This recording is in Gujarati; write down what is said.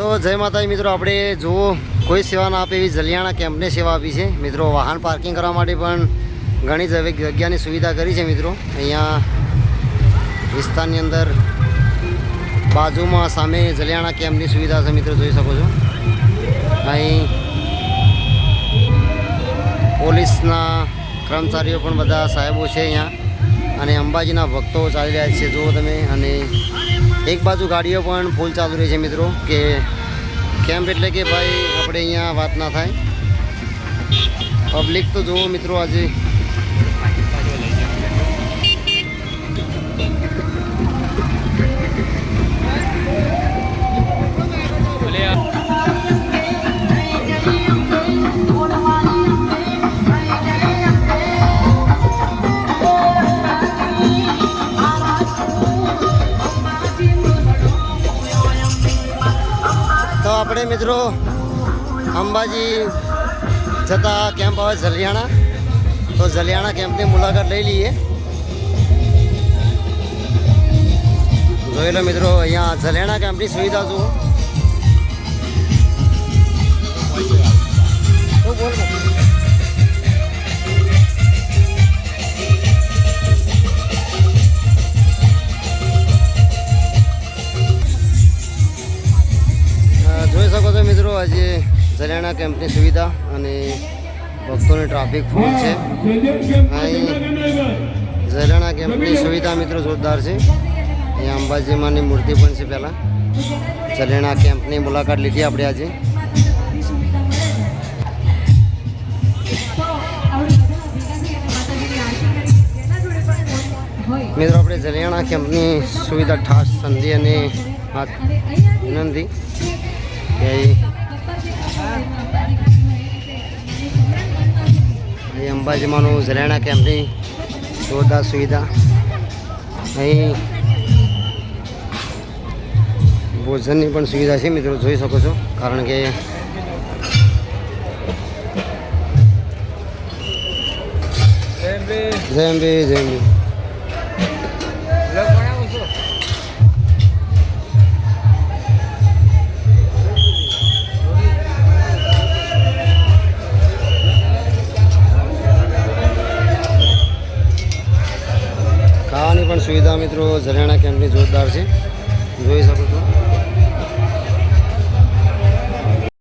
તો જય માતાજી મિત્રો, આપણે જુઓ, કોઈ સેવા ના આપે એવી જલિયાણા કેમ્પને સેવા આપી છે. મિત્રો, વાહન પાર્કિંગ કરવા માટે પણ ઘણી જ જગ્યાની સુવિધા કરી છે મિત્રો. અહીંયા વિસ્તારની અંદર બાજુમાં સામે જલિયાણા કેમ્પની સુવિધા છે મિત્રો, જોઈ શકો છો. અહીં પોલીસના કર્મચારીઓ પણ બધા સાહેબો છે અહીંયા. અને અંબાજીના ભક્તો ચાલી રહ્યા છે, જુઓ તમે. અને એક બાજુ ગાડીઓ પણ ફૂલ ચાલુ રહી છે મિત્રો, કે કેમ્પ એટલે કે ભાઈ આપણે અહીંયા વાત ના થાય. પબ્લિક તો જુઓ મિત્રો આજે. આપણે મિત્રો અંબાજી જતા કેમ્પ આવે જલિયાણા. તો જલિયાણા કેમ્પની મુલાકાત લઈ લઈએ. જોઈ લો મિત્રો, અહીંયા જલિયાણા કેમ્પની સુવિધા જુઓ. આજે જલિયાણા કેમ્પની સુવિધા અને ભક્તોની ટ્રાફિક ફૂલ છે. અહીં જલિયાણા કેમ્પની સુવિધા મિત્રો જોરદાર છે. અહીંયા અંબાજીમાંની મૂર્તિ પણ છે પહેલાં. જલિયાણા કેમ્પની મુલાકાત લીધી આપણે આજે. મિત્રો, આપણે જલિયાણા કેમ્પની સુવિધા ઠાસ સંધિ અને વિનંતી. કે અહીં અંબાજીમાંનું ઝરેણા કેમ્પની જોરદાર સુવિધા. અહીં ભોજનની પણ સુવિધા છે, મિત્રો, જોઈ શકો છો. કારણ કે જય અંબે જય અંબે. પણ સુવિધા મિત્રો જરિયાણા કેમ્પની જોરદાર છે. જોઈ શકો છો.